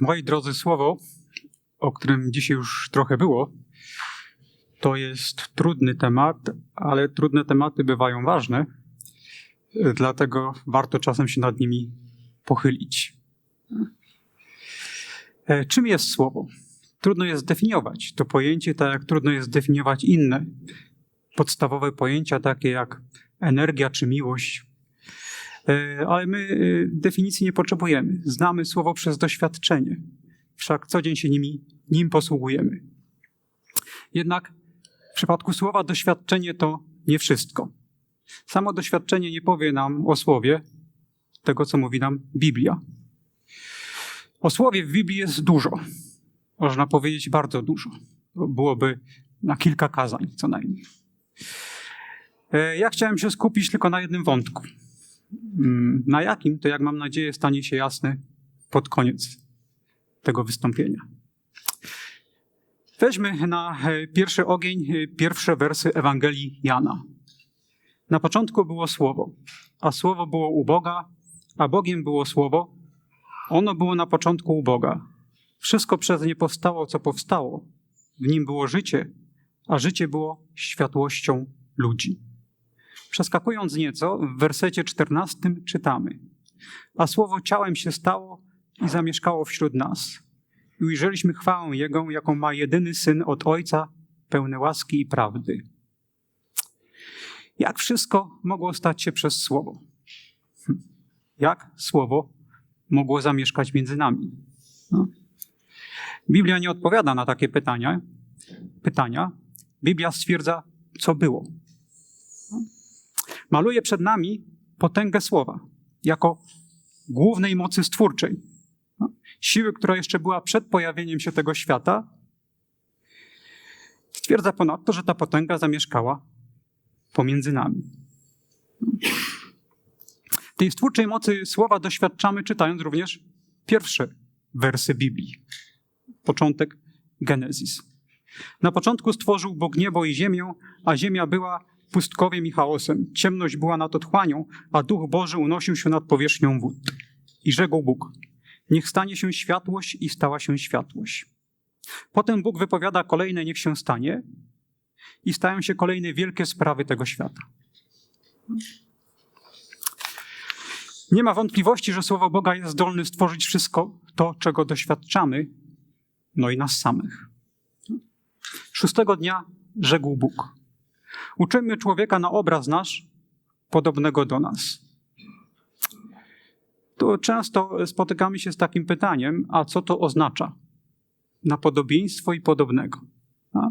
Moi drodzy, słowo, o którym dzisiaj już trochę było, to jest trudny temat, ale trudne tematy bywają ważne, dlatego warto czasem się nad nimi pochylić. E, czym jest słowo? Trudno jest zdefiniować to pojęcie, tak jak trudno jest zdefiniować inne podstawowe pojęcia, takie jak energia czy miłość. E, ale my e, definicji nie potrzebujemy. Znamy słowo przez doświadczenie, wszak co dzień się nimi, nim posługujemy. Jednak w przypadku słowa doświadczenie to nie wszystko. Samo doświadczenie nie powie nam o słowie tego, co mówi nam Biblia. O słowie w Biblii jest dużo. Można powiedzieć bardzo dużo. Byłoby na kilka kazań co najmniej. E, ja chciałem się skupić tylko na jednym wątku. Mm, na jakim, to jak mam nadzieję, stanie się jasne pod koniec tego wystąpienia. Weźmy na e, pierwszy ogień e, pierwsze wersy Ewangelii Jana. Na początku było Słowo, a Słowo było u Boga, a Bogiem było Słowo. Ono było na początku u Boga. Wszystko przez nie powstało, co powstało. W nim było życie, a życie było światłością ludzi. Przeskakując nieco, w wersecie 14 czytamy: A słowo ciałem się stało i zamieszkało wśród nas. I ujrzeliśmy chwałę Jego, jaką ma jedyny syn od Ojca, pełny łaski i prawdy. Jak wszystko mogło stać się przez słowo? Hm. Jak słowo mogło zamieszkać między nami? No. Biblia nie odpowiada na takie pytania. pytania. Biblia stwierdza, co było. Maluje przed nami potęgę słowa jako głównej mocy stwórczej. Siły, która jeszcze była przed pojawieniem się tego świata. Stwierdza ponadto, że ta potęga zamieszkała pomiędzy nami. Tej stwórczej mocy słowa doświadczamy czytając również pierwsze wersy Biblii. Początek Genezis. Na początku stworzył Bóg niebo i ziemię, a ziemia była pustkowiem i chaosem. Ciemność była nad otchłanią, a Duch Boży unosił się nad powierzchnią wód. I rzekł Bóg, niech stanie się światłość i stała się światłość. Potem Bóg wypowiada kolejne niech się stanie i stają się kolejne wielkie sprawy tego świata. Nie ma wątpliwości, że Słowo Boga jest zdolne stworzyć wszystko to, czego doświadczamy, no i nas samych. Szóstego dnia rzekł Bóg. Uczymy człowieka na obraz nasz, podobnego do nas. Tu często spotykamy się z takim pytaniem, a co to oznacza? Na podobieństwo i podobnego. A?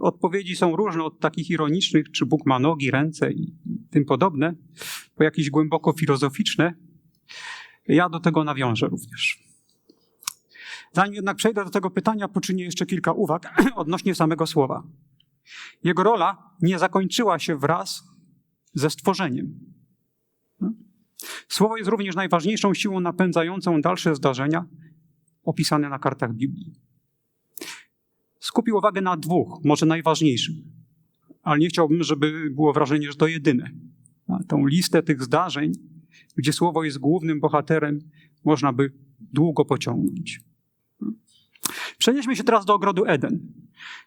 Odpowiedzi są różne, od takich ironicznych, czy Bóg ma nogi, ręce i tym podobne, po jakieś głęboko filozoficzne. Ja do tego nawiążę również. Zanim jednak przejdę do tego pytania, poczynię jeszcze kilka uwag odnośnie samego słowa. Jego rola nie zakończyła się wraz ze stworzeniem. Słowo jest również najważniejszą siłą napędzającą dalsze zdarzenia opisane na kartach Biblii. Skupił uwagę na dwóch, może najważniejszym, ale nie chciałbym, żeby było wrażenie, że to jedyne. Tą listę tych zdarzeń, gdzie słowo jest głównym bohaterem, można by długo pociągnąć. Przenieśmy się teraz do ogrodu Eden.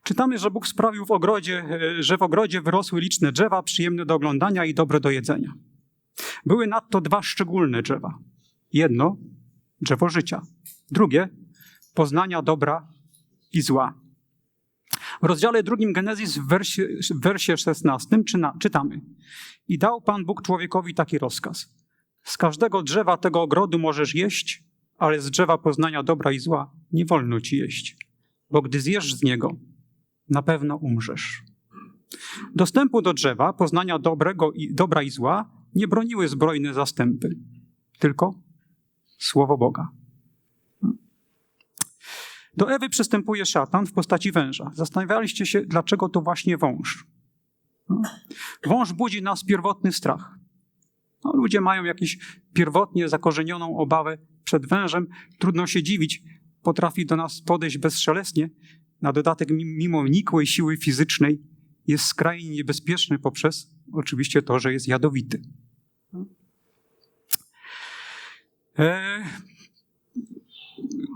Czytamy, że Bóg sprawił w ogrodzie, e, że w ogrodzie wyrosły liczne drzewa, przyjemne do oglądania i dobre do jedzenia. Były nadto dwa szczególne drzewa. Jedno drzewo życia, drugie poznania dobra i zła. W rozdziale drugim Genezis w wersie, w wersie 16 czytamy: I dał Pan Bóg człowiekowi taki rozkaz: Z każdego drzewa tego ogrodu możesz jeść, ale z drzewa poznania dobra i zła nie wolno ci jeść, bo gdy zjesz z niego, na pewno umrzesz. Dostępu do drzewa, poznania dobrego i, dobra i zła, nie broniły zbrojne zastępy, tylko słowo Boga. Do Ewy przystępuje szatan w postaci węża. Zastanawialiście się, dlaczego to właśnie wąż. Wąż budzi nas pierwotny strach. No, ludzie mają jakąś pierwotnie zakorzenioną obawę przed wężem. Trudno się dziwić, potrafi do nas podejść bezszelestnie. Na dodatek, mimo nikłej siły fizycznej, jest skrajnie niebezpieczny poprzez oczywiście to, że jest jadowity. E,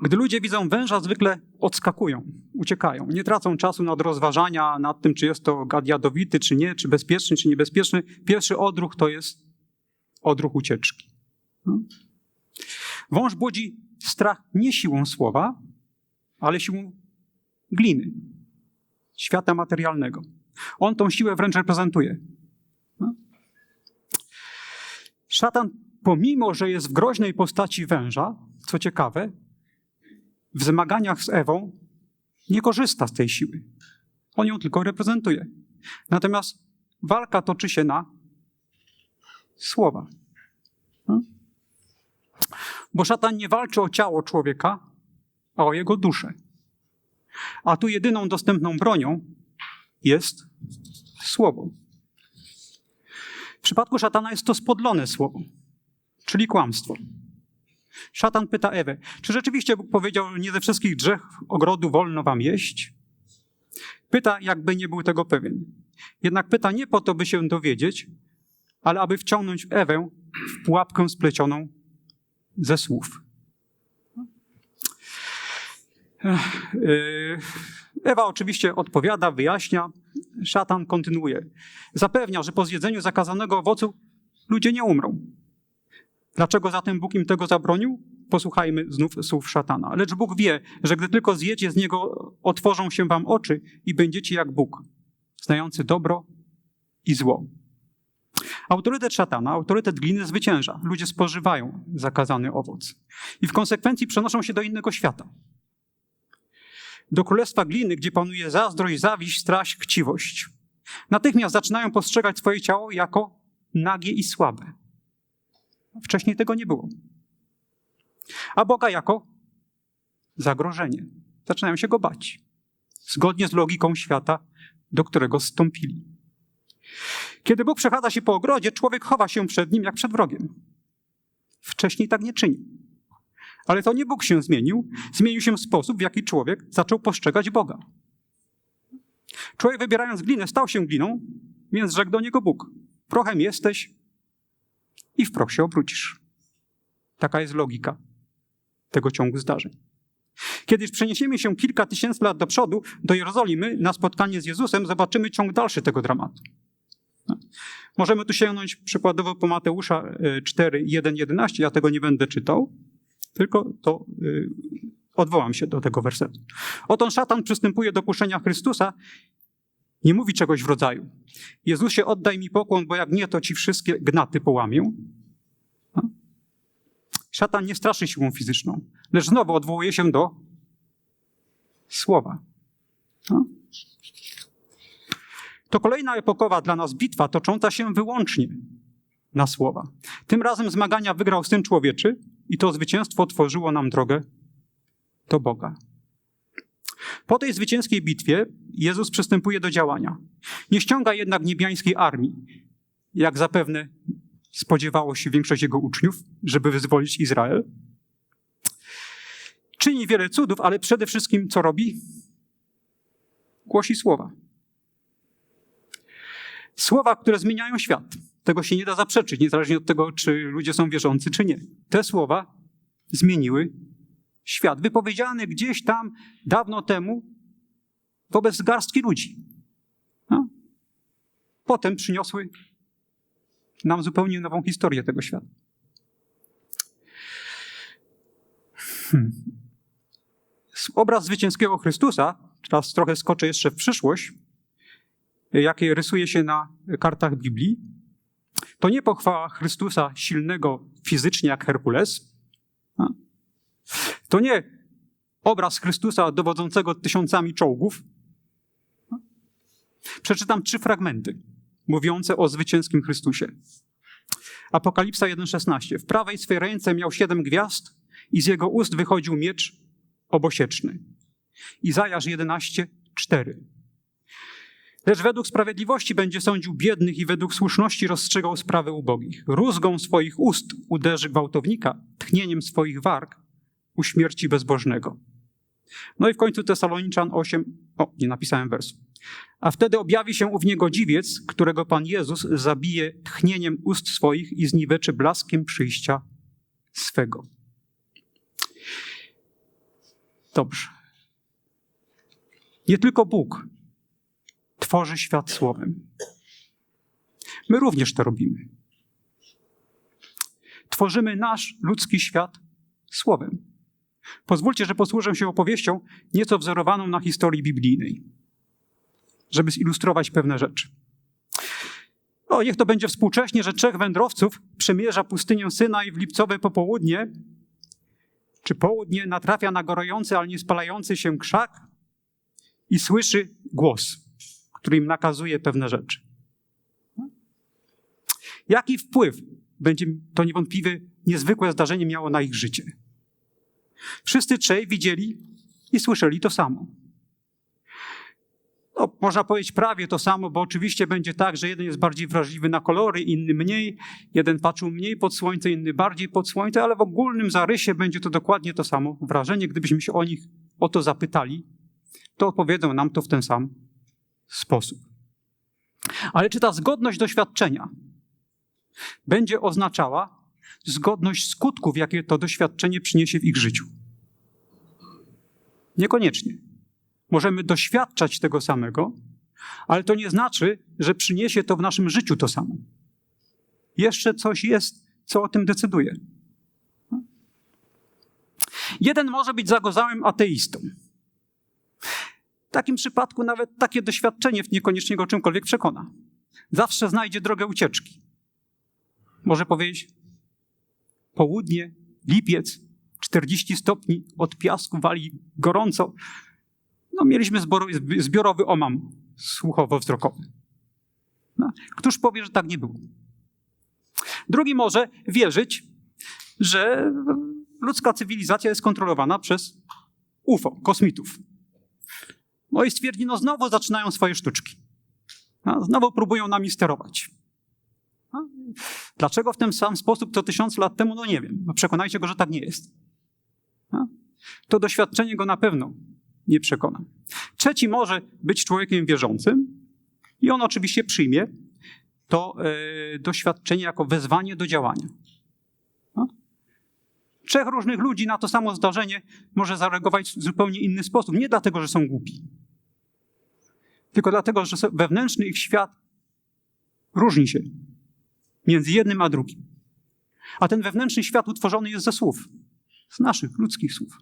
Gdy ludzie widzą węża, zwykle odskakują, uciekają. Nie tracą czasu nad rozważania nad tym, czy jest to gad jadowity, czy nie, czy bezpieczny, czy niebezpieczny. Pierwszy odruch to jest odruch ucieczki. Wąż budzi strach nie siłą słowa, ale siłą gliny, świata materialnego. On tą siłę wręcz reprezentuje. No. Szatan, pomimo że jest w groźnej postaci węża, co ciekawe, w zmaganiach z Ewą nie korzysta z tej siły. On ją tylko reprezentuje. Natomiast walka toczy się na słowa. Bo szatan nie walczy o ciało człowieka, a o jego duszę. A tu jedyną dostępną bronią jest słowo. W przypadku szatana jest to spodlone słowo, czyli kłamstwo. Szatan pyta Ewę, czy rzeczywiście Bóg powiedział, nie ze wszystkich drzew ogrodu wolno wam jeść? Pyta, jakby nie był tego pewien. Jednak pyta nie po to, by się dowiedzieć, ale aby wciągnąć Ewę w pułapkę splecioną ze słów. Ewa oczywiście odpowiada, wyjaśnia. Szatan kontynuuje. Zapewnia, że po zjedzeniu zakazanego owocu ludzie nie umrą. Dlaczego zatem Bóg im tego zabronił? Posłuchajmy znów słów szatana. Lecz Bóg wie, że gdy tylko zjecie z niego, otworzą się wam oczy i będziecie jak Bóg, znający dobro i zło. Autorytet szatana, autorytet gliny zwycięża. Ludzie spożywają zakazany owoc i w konsekwencji przenoszą się do innego świata. Do królestwa gliny, gdzie panuje zazdrość, zawiść, straść, chciwość. Natychmiast zaczynają postrzegać swoje ciało jako nagie i słabe. Wcześniej tego nie było. A Boga jako zagrożenie. Zaczynają się go bać. Zgodnie z logiką świata, do którego stąpili. Kiedy Bóg przechadza się po ogrodzie, człowiek chowa się przed nim jak przed wrogiem. Wcześniej tak nie czynił. Ale to nie Bóg się zmienił, zmienił się sposób, w jaki człowiek zaczął postrzegać Boga. Człowiek wybierając glinę stał się gliną, więc rzekł do niego Bóg: Prochem jesteś i w proch się obrócisz. Taka jest logika tego ciągu zdarzeń. Kiedyś przeniesiemy się kilka tysięcy lat do przodu, do Jerozolimy, na spotkanie z Jezusem, zobaczymy ciąg dalszy tego dramatu. No. Możemy tu sięgnąć przykładowo po Mateusza 4, 1, 11. Ja tego nie będę czytał, tylko to yy, odwołam się do tego wersetu. Oto szatan przystępuje do kuszenia Chrystusa, nie mówi czegoś w rodzaju. Jezusie, oddaj mi pokłon, bo jak nie, to ci wszystkie gnaty połamię. No. Szatan nie straszy siłą fizyczną, lecz znowu odwołuje się do słowa. To kolejna epokowa dla nas bitwa tocząca się wyłącznie na słowa. Tym razem zmagania wygrał Syn Człowieczy i to zwycięstwo otworzyło nam drogę do Boga. Po tej zwycięskiej bitwie Jezus przystępuje do działania. Nie ściąga jednak niebiańskiej armii, jak zapewne spodziewało się większość jego uczniów, żeby wyzwolić Izrael. Czyni wiele cudów, ale przede wszystkim co robi? Głosi słowa. Słowa, które zmieniają świat. Tego się nie da zaprzeczyć, niezależnie od tego, czy ludzie są wierzący, czy nie. Te słowa zmieniły świat. Wypowiedziany gdzieś tam dawno temu wobec garstki ludzi. No. Potem przyniosły nam zupełnie nową historię tego świata. Hmm. Obraz zwycięskiego Chrystusa, teraz trochę skoczę jeszcze w przyszłość, jakie rysuje się na kartach Biblii, to nie pochwała Chrystusa silnego fizycznie jak Herkules. To nie obraz Chrystusa dowodzącego tysiącami czołgów. Przeczytam trzy fragmenty mówiące o zwycięskim Chrystusie. Apokalipsa 1,16. W prawej swej ręce miał siedem gwiazd i z jego ust wychodził miecz obosieczny. Izajasz 11,4. Lecz według sprawiedliwości będzie sądził biednych i według słuszności rozstrzygał sprawy ubogich. Rózgą swoich ust uderzy gwałtownika, tchnieniem swoich warg uśmierci bezbożnego. No i w końcu Tesaloniczan 8, o, nie napisałem wersu. A wtedy objawi się w niego dziwiec, którego Pan Jezus zabije tchnieniem ust swoich i zniweczy blaskiem przyjścia swego. Dobrze. Nie tylko Bóg tworzy świat słowem. My również to robimy. Tworzymy nasz ludzki świat słowem. Pozwólcie, że posłużę się opowieścią nieco wzorowaną na historii biblijnej, żeby zilustrować pewne rzeczy. O, niech to będzie współcześnie, że trzech wędrowców przemierza pustynię Synaj w lipcowe popołudnie, czy południe natrafia na gorący, ale nie spalający się krzak i słyszy głos, który im nakazuje pewne rzeczy. Jaki wpływ będzie to niewątpliwie niezwykłe zdarzenie miało na ich życie? Wszyscy trzej widzieli i słyszeli to samo. No, można powiedzieć prawie to samo, bo oczywiście będzie tak, że jeden jest bardziej wrażliwy na kolory, inny mniej, jeden patrzył mniej pod słońce, inny bardziej pod słońce, ale w ogólnym zarysie będzie to dokładnie to samo wrażenie. Gdybyśmy się o nich o to zapytali, to odpowiedzą nam to w ten sam sposób. Ale czy ta zgodność doświadczenia będzie oznaczała zgodność skutków, jakie to doświadczenie przyniesie w ich życiu? Niekoniecznie. Możemy doświadczać tego samego, ale to nie znaczy, że przyniesie to w naszym życiu to samo. Jeszcze coś jest, co o tym decyduje. Jeden może być zagozałym ateistą. W takim przypadku nawet takie doświadczenie niekoniecznie go czymkolwiek przekona. Zawsze znajdzie drogę ucieczki. Może powiedzieć, południe, lipiec, 40 stopni od piasku wali gorąco. No, mieliśmy zbiorowy omam słuchowo-wzrokowy. No, któż powie, że tak nie było? Drugi może wierzyć, że ludzka cywilizacja jest kontrolowana przez UFO, kosmitów. No i stwierdzi, no znowu zaczynają swoje sztuczki. No, znowu próbują nami sterować. No, dlaczego w ten sam sposób co tysiąc lat temu? No nie wiem. No, przekonajcie go, że tak nie jest. No, to doświadczenie go na pewno nie przekona. Trzeci może być człowiekiem wierzącym i on oczywiście przyjmie to e, doświadczenie jako wezwanie do działania. Trzech różnych ludzi na to samo zdarzenie może zareagować w zupełnie inny sposób. Nie dlatego, że są głupi, tylko dlatego, że wewnętrzny ich świat różni się między jednym a drugim. A ten wewnętrzny świat utworzony jest ze słów, z naszych ludzkich słów.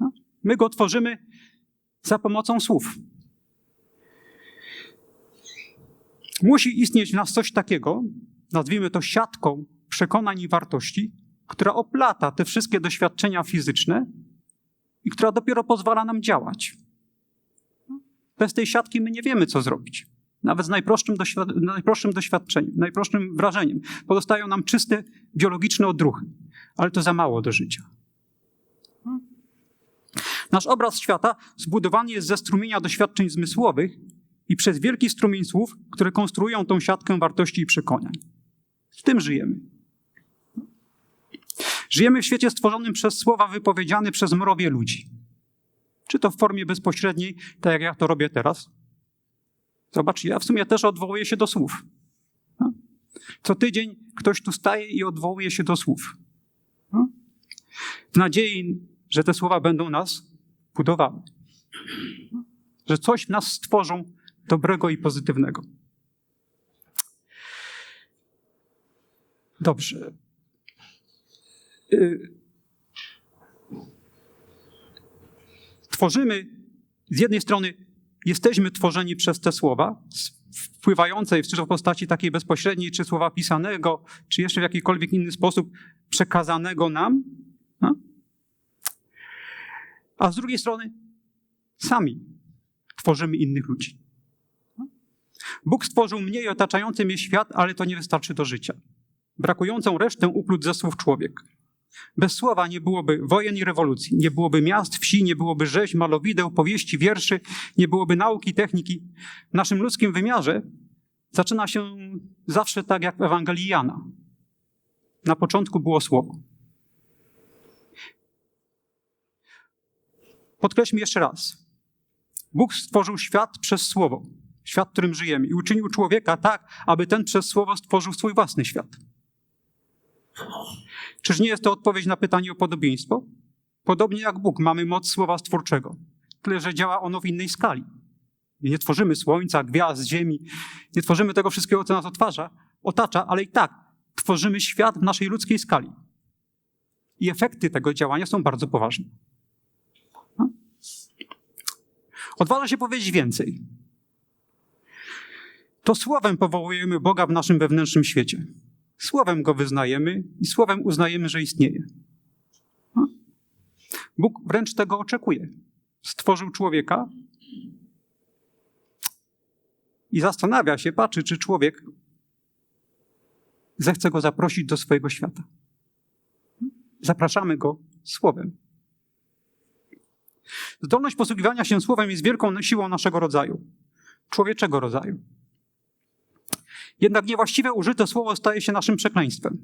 No. My go tworzymy za pomocą słów. Musi istnieć w nas coś takiego, nazwijmy to siatką przekonań i wartości, która oplata te wszystkie doświadczenia fizyczne i która dopiero pozwala nam działać. Bez tej siatki my nie wiemy, co zrobić. Nawet z najprostszym, doświad najprostszym doświadczeniem, najprostszym wrażeniem. Pozostają nam czyste biologiczne odruchy, ale to za mało do życia. Nasz obraz świata zbudowany jest ze strumienia doświadczeń zmysłowych i przez wielki strumień słów, które konstruują tą siatkę wartości i przekonań. W tym żyjemy. Żyjemy w świecie stworzonym przez słowa wypowiedziane przez mrowie ludzi. Czy to w formie bezpośredniej, tak jak ja to robię teraz. Zobacz, ja w sumie też odwołuję się do słów. Co tydzień ktoś tu staje i odwołuje się do słów. W nadziei, że te słowa będą nas budowały. Że coś w nas stworzą dobrego i pozytywnego. Dobrze. Y, tworzymy, z jednej strony jesteśmy tworzeni przez te słowa, wpływające czy to w postaci takiej bezpośredniej, czy słowa pisanego, czy jeszcze w jakikolwiek inny sposób przekazanego nam. No? A z drugiej strony sami tworzymy innych ludzi. Bóg stworzył mnie i otaczający mnie świat, ale to nie wystarczy do życia. Brakującą resztę uplótł ze słów człowiek. Bez słowa nie byłoby wojen i rewolucji, nie byłoby miast, wsi, nie byłoby rzeź, malowideł, powieści, wierszy, nie byłoby nauki, techniki. W naszym ludzkim wymiarze zaczyna się zawsze tak jak w Ewangelii Jana. Na początku było słowo. Podkreślmy jeszcze raz. Bóg stworzył świat przez słowo, świat, w którym żyjemy, i uczynił człowieka tak, aby ten przez słowo stworzył swój własny świat. Czyż nie jest to odpowiedź na pytanie o podobieństwo? Podobnie jak Bóg, mamy moc słowa stwórczego, tyle że działa ono w innej skali. Nie tworzymy słońca, gwiazd, ziemi, nie tworzymy tego wszystkiego, co nas otwarza, otacza, ale i tak tworzymy świat w naszej ludzkiej skali. I efekty tego działania są bardzo poważne. No. Odważa się powiedzieć więcej. To słowem powołujemy Boga w naszym wewnętrznym świecie. Słowem go wyznajemy i słowem uznajemy, że istnieje. No. Bóg wręcz tego oczekuje. Stworzył człowieka i zastanawia się, patrzy, czy człowiek zechce go zaprosić do swojego świata. Zapraszamy go słowem. Zdolność posługiwania się słowem jest wielką siłą naszego rodzaju, człowieczego rodzaju. Jednak niewłaściwie użyte słowo staje się naszym przekleństwem.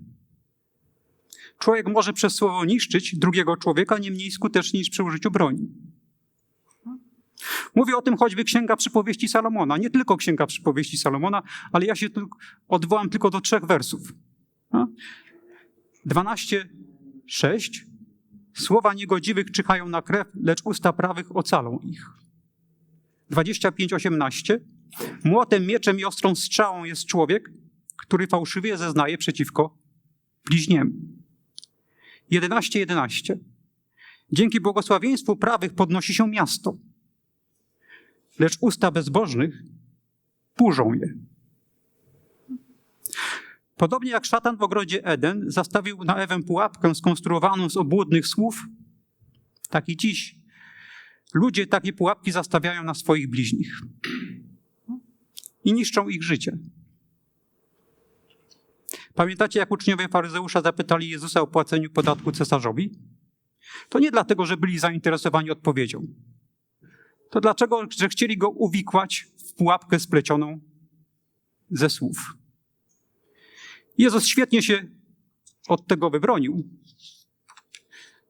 Człowiek może przez słowo niszczyć drugiego człowieka nie mniej skutecznie niż przy użyciu broni. Mówi o tym choćby Księga Przypowieści Salomona. Nie tylko Księga Przypowieści Salomona, ale ja się tu odwołam tylko do trzech wersów. 12:6 Słowa niegodziwych czyhają na krew, lecz usta prawych ocalą ich. 25:18 Młotem, mieczem i ostrą strzałą jest człowiek, który fałszywie zeznaje przeciwko bliźniemu. 11:11 11. Dzięki błogosławieństwu prawych podnosi się miasto lecz usta bezbożnych burzą je. Podobnie jak szatan w ogrodzie Eden zastawił na Ewę pułapkę skonstruowaną z obłudnych słów, tak i dziś ludzie takie pułapki zastawiają na swoich bliźnich niszczą ich życie. Pamiętacie, jak uczniowie faryzeusza zapytali Jezusa o płaceniu podatku cesarzowi? To nie dlatego, że byli zainteresowani odpowiedzią to dlaczego, że chcieli go uwikłać w pułapkę splecioną ze słów? Jezus świetnie się od tego wybronił,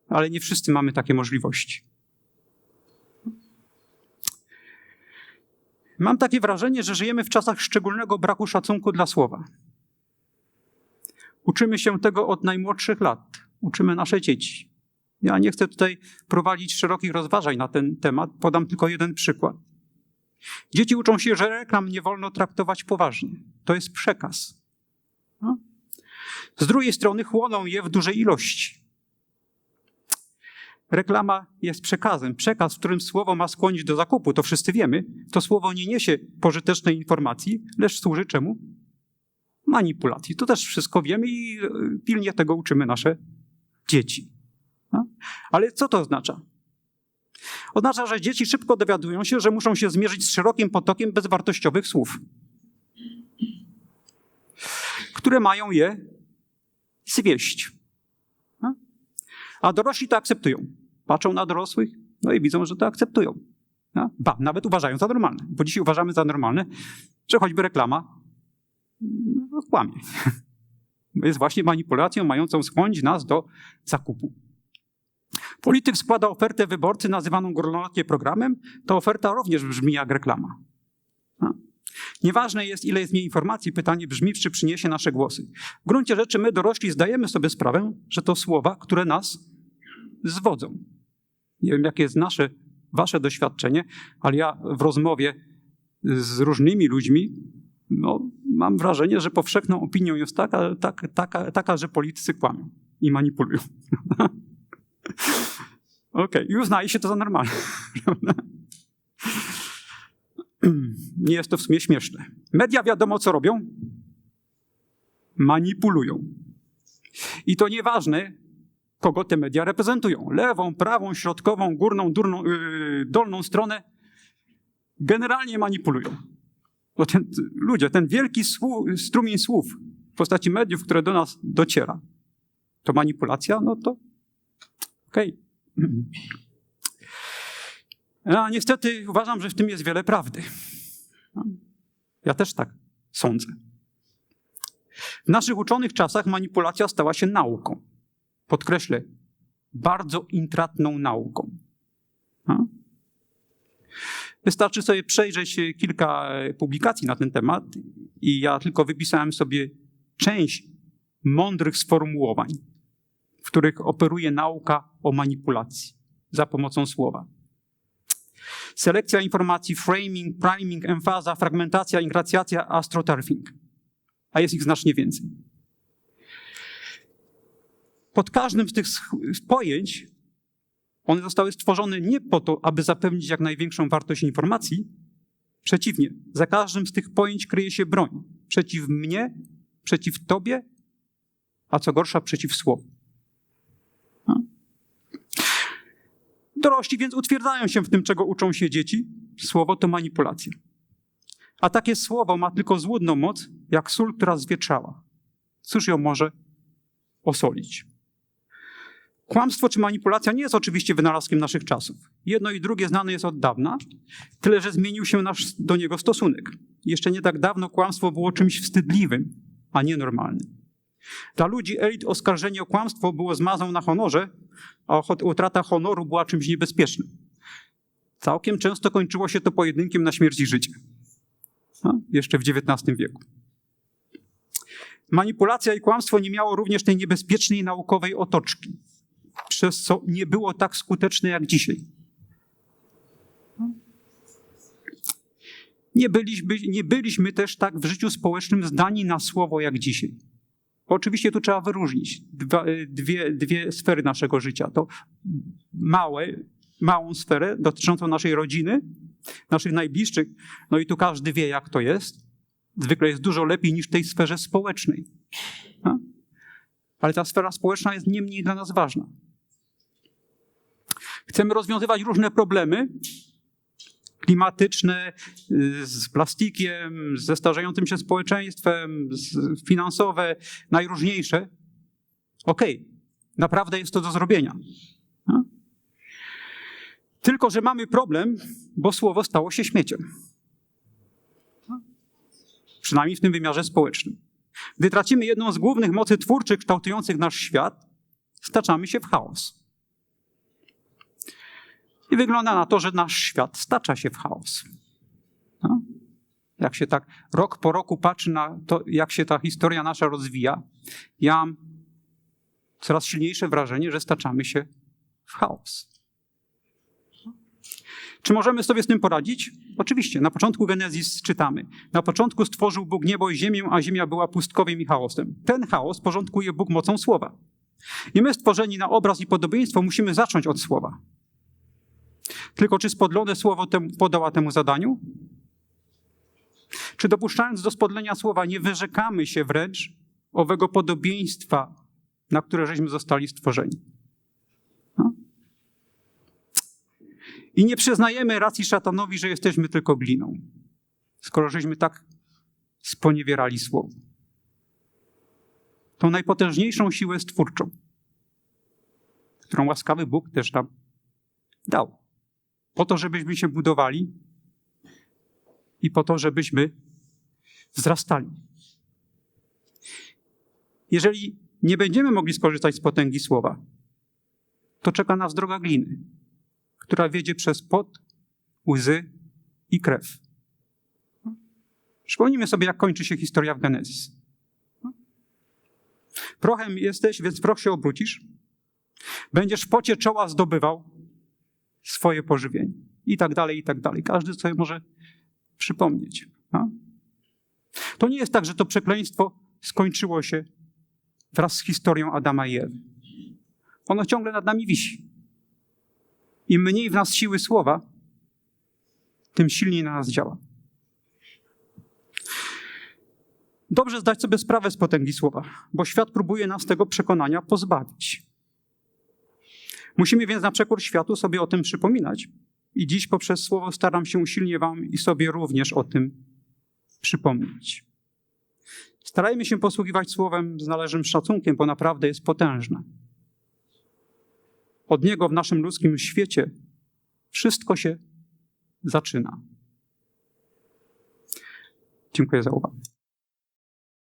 ale nie wszyscy mamy takie możliwości. Mam takie wrażenie, że żyjemy w czasach szczególnego braku szacunku dla słowa. Uczymy się tego od najmłodszych lat. Uczymy nasze dzieci. Ja nie chcę tutaj prowadzić szerokich rozważań na ten temat, podam tylko jeden przykład. Dzieci uczą się, że reklam nie wolno traktować poważnie. To jest przekaz. No. Z drugiej strony chłoną je w dużej ilości. Reklama jest przekazem. Przekaz, w którym słowo ma skłonić do zakupu, to wszyscy wiemy. To słowo nie niesie pożytecznej informacji, lecz służy czemu? Manipulacji. To też wszystko wiemy i e, pilnie tego uczymy nasze dzieci. No? Ale co to oznacza? Oznacza, że dzieci szybko dowiadują się, że muszą się zmierzyć z szerokim potokiem bezwartościowych słów, które mają je zwieść. No? A dorośli to akceptują. Patrzą na dorosłych, no i widzą, że to akceptują. No? Ba, nawet uważają za normalne. Bo dzisiaj uważamy za normalne, że choćby reklama no, kłamie. Jest właśnie manipulacją mającą skłonić nas do zakupu. Polityk składa ofertę wyborcy nazywaną górnolotnie programem, to oferta również brzmi jak reklama. Nieważne jest, ile jest w niej informacji, pytanie brzmi, czy przyniesie nasze głosy. W gruncie rzeczy my dorośli zdajemy sobie sprawę, że to słowa, które nas zwodzą. Nie wiem, jakie jest nasze, wasze doświadczenie, ale ja w rozmowie z różnymi ludźmi no, mam wrażenie, że powszechną opinią jest taka, taka, taka, taka że politycy kłamią i manipulują. Okej, okay. i uznaje się to za normalne. Nie jest to w sumie śmieszne. Media wiadomo, co robią? Manipulują. I to nieważne, kogo te media reprezentują. Lewą, prawą, środkową, górną, durną, yy, dolną stronę. Generalnie manipulują. Bo ten, ludzie, ten wielki strumień słów w postaci mediów, które do nas dociera, to manipulacja, no to okej. Okay. A niestety uważam, że w tym jest wiele prawdy. Ja też tak sądzę. W naszych uczonych czasach manipulacja stała się nauką. Podkreślę, bardzo intratną nauką. Wystarczy sobie przejrzeć kilka publikacji na ten temat i ja tylko wypisałem sobie część mądrych sformułowań. w których operuje nauka o manipulacji za pomocą słowa. Selekcja informacji, framing, priming, emfaza, fragmentacja, ingracjacja, astroturfing. A jest ich znacznie więcej. Pod każdym z tych pojęć one zostały stworzone nie po to, aby zapewnić jak największą wartość informacji. Przeciwnie, za każdym z tych pojęć kryje się broń. Przeciw mnie, przeciw tobie, a co gorsza, przeciw słowu. No. Dorośli więc utwierdzają się w tym, czego uczą się dzieci. Słowo to manipulacja. A takie słowo ma tylko złudną moc, jak sól, która zwietrzała. Cóż ją może osolić? Kłamstwo czy manipulacja nie jest oczywiście wynalazkiem naszych czasów. Jedno i drugie znane jest od dawna, tyle że zmienił się nasz do niego stosunek. Jeszcze nie tak dawno kłamstwo było czymś wstydliwym, a nie normalnym. Dla ludzi elit oskarżenie o kłamstwo było zmazą na honorze, a utrata honoru była czymś niebezpiecznym. Całkiem często kończyło się to pojedynkiem na śmierć i życie. No, jeszcze w XIX wieku. Manipulacja i kłamstwo nie miało również tej niebezpiecznej naukowej otoczki, przez co nie było tak skuteczne jak dzisiaj. Nie byliśmy, nie byliśmy też tak w życiu społecznym zdani na słowo jak dzisiaj. Oczywiście tu trzeba wyróżnić dwa, dwie, dwie sfery naszego życia. To małe, małą sferę dotyczącą naszej rodziny, naszych najbliższych. No i tu każdy wie, jak to jest. Zwykle jest dużo lepiej niż w tej sferze społecznej. Ale ta sfera społeczna jest nie mniej dla nas ważna. Chcemy rozwiązywać różne problemy klimatyczne y, z plastikiem, ze starzejącym się społeczeństwem, finansowe, najróżniejsze. Okej, okay. naprawdę jest to do zrobienia. No? Tylko, że mamy problem, bo słowo stało się śmieciem. No? Przynajmniej w tym wymiarze społecznym. Gdy tracimy jedną z głównych mocy twórczych kształtujących nasz świat, staczamy się w chaos. I wygląda na to, że nasz świat stacza się w chaos. No? Jak się tak rok po roku patrzy na to, jak się ta historia nasza rozwija, ja mam coraz silniejsze wrażenie, że staczamy się w chaos. Czy możemy sobie z tym poradzić? Oczywiście. Na początku Genezis czytamy. Na początku stworzył Bóg niebo i ziemię, a ziemia była pustkowiem i chaosem. Ten chaos porządkuje Bóg mocą słowa. I my stworzeni na obraz i podobieństwo musimy zacząć od słowa. Tylko czy spodlone słowo temu, podoła temu zadaniu? Czy dopuszczając do spodlenia słowa nie wyrzekamy się wręcz owego podobieństwa, na które żeśmy zostali stworzeni? No? I nie przyznajemy racji szatanowi, że jesteśmy tylko gliną, skoro żeśmy tak sponiewierali słowo. Tą najpotężniejszą siłę stwórczą, którą łaskawy Bóg też nam dał po to, żebyśmy się budowali i po to, żebyśmy wzrastali. Jeżeli nie będziemy mogli skorzystać z potęgi słowa, to czeka nas droga gliny, która wiedzie przez pot, łzy i krew. Przypomnijmy sobie, jak kończy się historia w Genezis. Prochem jesteś, więc proch się obrócisz. Będziesz w pocie czoła zdobywał swoje pożywienie. I tak dalej, i tak dalej. Każdy sobie może przypomnieć. No? To nie jest tak, że to przekleństwo skończyło się wraz z historią Adama i Ewy. Ono ciągle nad nami wisi. Im mniej w nas siły słowa, tym silniej na nas działa. Dobrze zdać sobie sprawę z potęgi słowa, bo świat próbuje nas tego przekonania pozbawić. Musimy więc na przekór światu sobie o tym przypominać. I dziś poprzez słowo staram się usilnie Wam i sobie również o tym przypomnieć. Starajmy się posługiwać słowem z należnym szacunkiem, bo naprawdę jest potężne. Od niego w naszym ludzkim świecie wszystko się zaczyna. Dziękuję za uwagę.